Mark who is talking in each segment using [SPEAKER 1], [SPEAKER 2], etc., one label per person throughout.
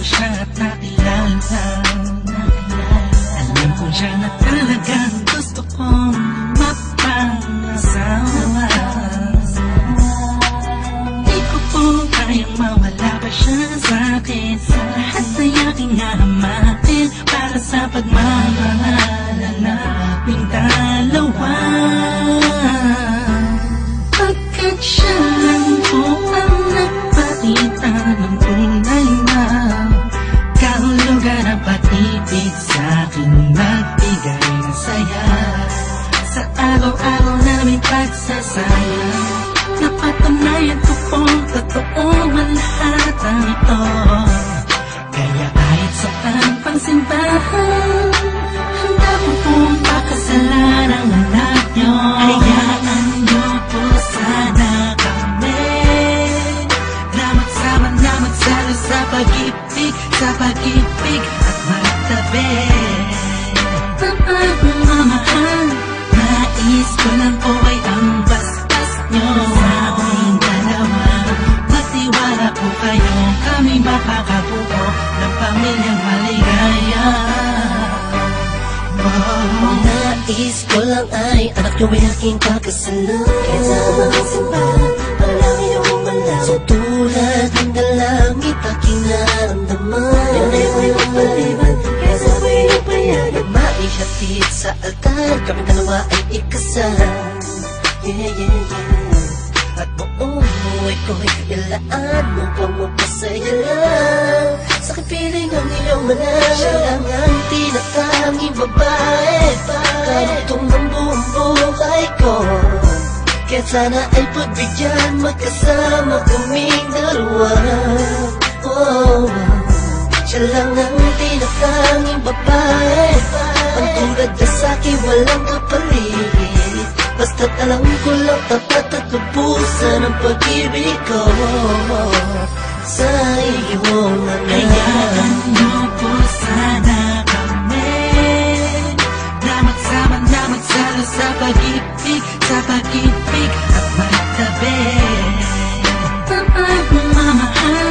[SPEAKER 1] ko siya at nakilala Alam ko siya na talagang gusto kong mapangasawa Di ko po kayang mawala pa siya sa akin. Lahat ay aking hahamakin pag-ibig Sa pag-ibig at magtabi. Mamahal Nais ko lang po ay ang bastas nyo. Sa aming dalawa Magtiwala po kayo. Kami makakabuo Ng pamilyang maligaya.
[SPEAKER 2] Nais ko lang ay anak niyo ay aking kakasalan Kahit sa mga simbahan, altar, kami dalawa ay ikasal. Yeah, yeah, yeah. At buong buhay ko'y ilaan pa mapasaya lang Sa aking piling ang iyong malang Siya lang ang tinatanging babae. Karugtong ng buong buhay ko Kaya sana ay pagbigyan Magkasama kaming dalawa. Oh, Siya lang ang tinatanging babae Ang na sa'kin walang kapalit Basta't alam ko lang tapat at lubusan ang pag-ibig ko. Sa iyong mga
[SPEAKER 1] Hayaan nyo po sana kami Na magsama na magsalo sa pag-ibig Sa pag-ibig at magtabi Mamahal?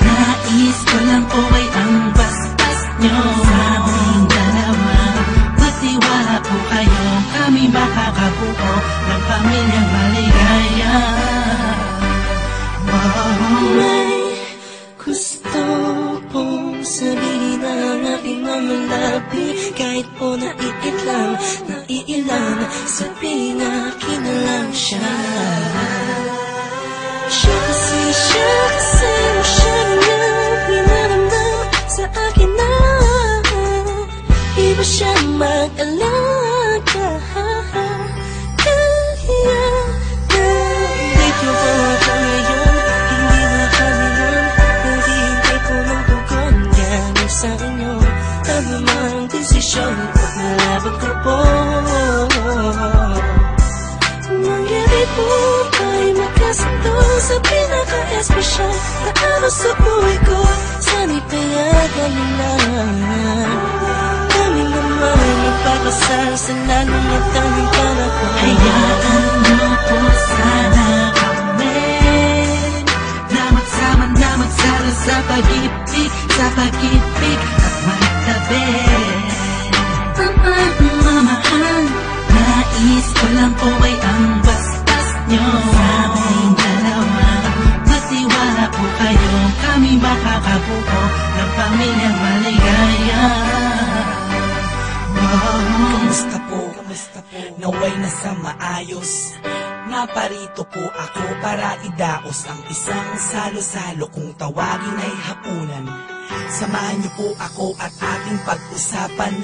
[SPEAKER 1] Nais ko lang po ay ang bastas nyo
[SPEAKER 2] gusto pong sabihin ang aking mga labi Kahit po naiit lang, naiilan Sabihin akin na lang siya. Siya kasi, siya kasi Siya na araw sa buhay ko Sana'y payagan mo na Kami naman magpapasal sa lalong at tanging panahon.
[SPEAKER 1] Hayaan nyo po sana kami Na magsama na magsalo sa pag-ibig Sa pag-ibig at magtabi. Mamahal Nais ko lang po Kami makakabuo Ng pamilyang maligaya
[SPEAKER 3] Kamusta po? Kamusta po? Naway na sa maayos Naparito po ako para idaos ang isang salo-salo kung tawagin ay hapunan Samahan niyo po ako at ating pag-usapan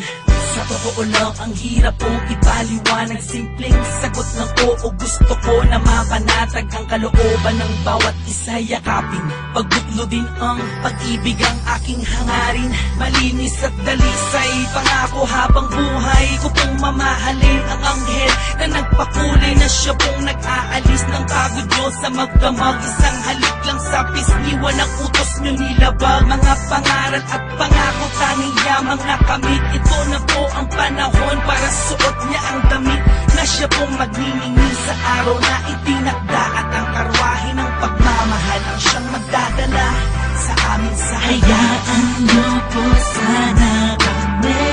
[SPEAKER 3] Sa totoo lang ang hirap pong ipaliwanag. Simpleng sagot ng oo gusto ko na mapanatag Ang kalooban ng bawat isa. Yakapin Pagbuklo din ang pag-ibig ang aking hangarin. Malinis at dalisay Pangako habang buhay ko pong mamahalin Ang anghel na nagpakulay na siya pong nag-aalis ng pagod nyo Sa magdamag. Isang halik lang sa pisniwan ang utos nyo nilabag Mga pangaral at pangako tanging yamang nakamit Ito na po ang panahon para suot niya ang damit Na siya pong magniningil sa araw na itinakda At ang karwahe ng pagmamahal ang siyang magdadala sa amin sa
[SPEAKER 1] Hayaan po sana kami.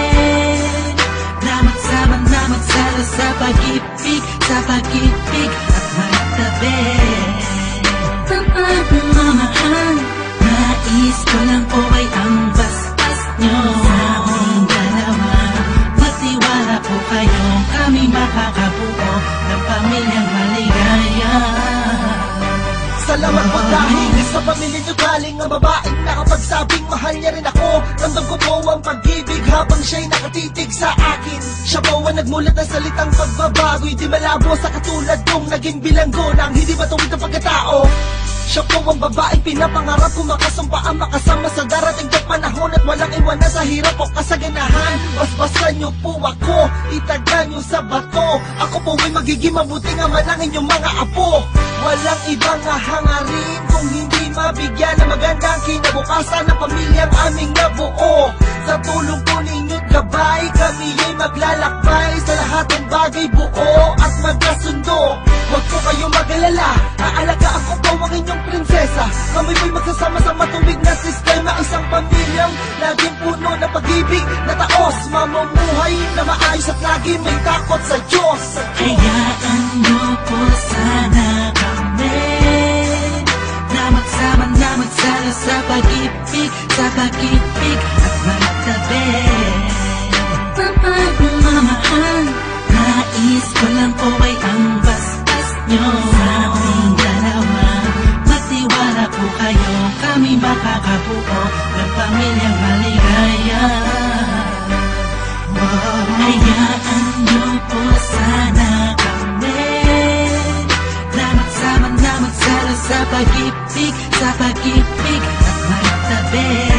[SPEAKER 1] Na magsama na magsalo sa pag-ibig Sa pag-ibig at magtabi. Tapat ng mamahal Nais ko lang po Po
[SPEAKER 4] dahil sa pamilya niyo galing ang babaeng nakapagsabing mahal niya rin ako. Ramdam ko po ang pag-ibig habang siya'y nakatitig sa akin. Siya po ang nagmulat ng salitang pagbabago'y di malabo sa katulad kong naging bilanggo ng hindi matuwid ang pagkatao? Siya po ang babaeng pinapangarap ko makasumpa ang makasama sa darating na panahon at walang iwanan sa hirap o kasaganahan. Basbasan niyo po ako, itagan niyo sa bato. Ako po ay magiging mabuting ama ng inyong mga apo Walang ibang hangarin kung hindi mabigyan ng magandang kinabukasan ng pamilyang aming nabuo. Sa tulong po ninyo't gabay, kami ay maglalakbay Sa lahat ng bagay buo at magkasundo. Huwag po kayong mag-alala, aalagaan ko po ang inyong prinsesa. Kami po'y magsasama sa matuwid sa
[SPEAKER 1] pag-ibig Sa pag-ibig at magtabi Tapat ng mamahal Nais ko lang po ay ang bastas nyo Sa aming dalawa Magtiwala po kayo. Kami makakabuo ng pamilyang maligaya. Hayaan niyo po magsama na magsalo sa pag-ibig Sa pag-ibig at magtabi